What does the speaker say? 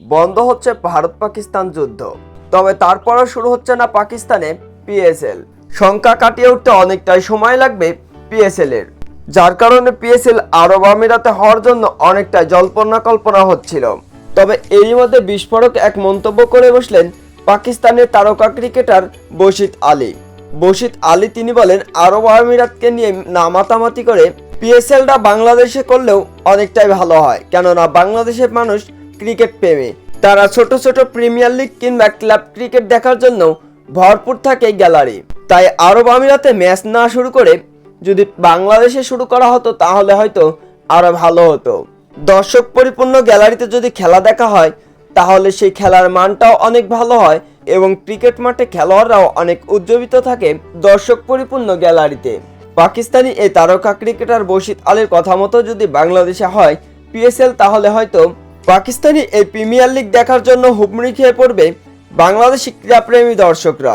বন্ধ হচ্ছে ভারত পাকিস্তান যুদ্ধ। তবে তারপরও শুরু হচ্ছে না পাকিস্তানে পিএসএল সংখ্যা কাটিয়ে উঠতে অনেকটাই সময় লাগবে পিএসএল এর যার কারণে পিএসএল আরব আমিরাতে হওয়ার জন্য অনেকটা জল্পনা কল্পনা হচ্ছিল। তবে এরই মধ্যে বিস্ফোরক এক মন্তব্য করে বসলেন পাকিস্তানের তারকা ক্রিকেটার বশিত আলী। বশিত আলী তিনি বলেন, আরব আমিরাতকে নিয়ে না মাতামাতি করে পিএসএলটা বাংলাদেশে করলেও অনেকটাই ভালো হয়। কেননা বাংলাদেশের মানুষ ক্রিকেট প্রেমী। তারা ছোট ছোট প্রিমিয়ার লিগ কিংবা ক্লাব ক্রিকেট দেখার জন্য ভরপুর থাকে গ্যালারি। তাই আরব আমিরাতে ম্যাচ না শুরু করে যদি বাংলাদেশে শুরু করা হতো তাহলে হয়তো আরও ভালো হতো। দর্শক পরিপূর্ণ গ্যালারিতে যদি খেলা দেখা হয়, তাহলে সেই খেলার মানটাও অনেক ভালো হয় এবং ক্রিকেট মাঠে খেলোয়াড়রাও অনেক উজ্জীবিত থাকে দর্শক পরিপূর্ণ গ্যালারিতে। পাকিস্তানি এই তারকা ক্রিকেটার বশিত আলীর কথা মতো যদি বাংলাদেশে হয় পিএসএল তাহলে হয়তো পাকিস্তানি এই প্রিমিয়ার লিগ দেখার জন্য হুমড়ি খেয়ে পড়বে বাংলাদেশি ক্রীড়াপ্রেমী দর্শকরা।